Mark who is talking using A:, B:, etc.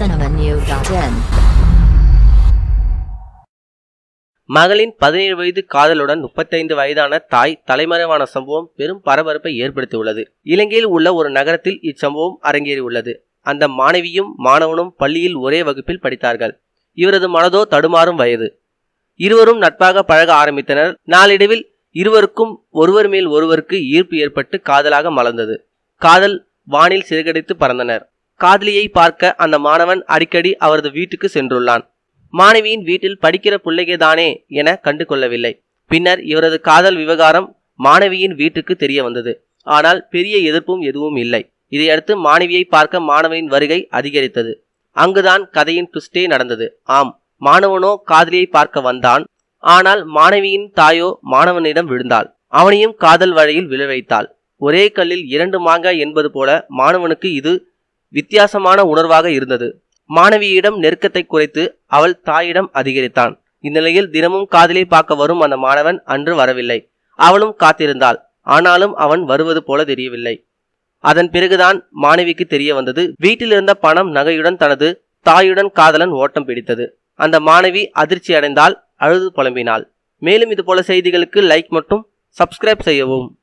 A: cinemanew.in
B: மகளின் பதினேழு வயது காதலுடன் முப்பத்தைந்து வயதான தாய் தலைமறைவான சம்பவம் பெரும் பரபரப்பை ஏற்படுத்தியுள்ளது. இலங்கையில் உள்ள ஒரு நகரத்தில் இச்சம்பவம் அரங்கேறியுள்ளது. அந்த மாணவியும் மாணவனும் பள்ளியில் ஒரே வகுப்பில் படித்தார்கள். இவரது மனதோ தடுமாறும் வயது. இருவரும் நட்பாக பழக ஆரம்பித்தனர். நாளடைவில் இருவருக்கும் ஒருவர் மேல் ஒருவருக்கு ஈர்ப்பு ஏற்பட்டு காதலாக மலர்ந்தது. காதல் வானில் சிறகடித்து பறந்தனர். காதலியை பார்க்க அந்த மாணவன் அடிக்கடி அவரது வீட்டுக்கு சென்றுள்ளான். மாணவியின் வீட்டில் படிக்கிற பிள்ளைகே தானே என கண்டு கொள்ளவில்லை பின்னர் இவரது காதல் விவகாரம் மாணவியின் வீட்டுக்கு தெரிய வந்தது. ஆனால் பெரிய எதிர்ப்பும் எதுவும் இல்லை. இதையடுத்து மாணவியை பார்க்க மாணவனின் வருகை அதிகரித்தது. அங்குதான் கதையின் ட்விஸ்டே நடந்தது. ஆம் மாணவனோ காதலியை பார்க்க வந்தான். ஆனால் மாணவியின் தாயோ மாணவனிடம் விழுந்தாள். அவனையும் காதல் வழியில் விழ வைத்தாள் ஒரே கல்லில் இரண்டு மாங்காய் என்பது போல மாணவனுக்கு இது வித்தியாசமான உணர்வாக இருந்தது. மாணவியிடம் நெருக்கத்தை குறைத்து அவள் தாயிடம் அதிகரித்தான். இந்நிலையில் தினமும் காதலை பார்க்க வரும் அந்த மாணவன் அன்று வரவில்லை. அவளும் காத்திருந்தாள். ஆனாலும் அவன் வருவது போல தெரியவில்லை. அதன் பிறகுதான் மாணவிக்கு தெரிய வந்தது. வீட்டிலிருந்த பணம் நகையுடன் தனது தாயுடன் காதலன் ஓட்டம் பிடித்தது. அந்த மாணவி அதிர்ச்சி அடைந்தால் அழுது புலம்பினாள். மேலும் இது போல செய்திகளுக்கு லைக் மட்டும் சப்ஸ்கிரைப் செய்யவும்.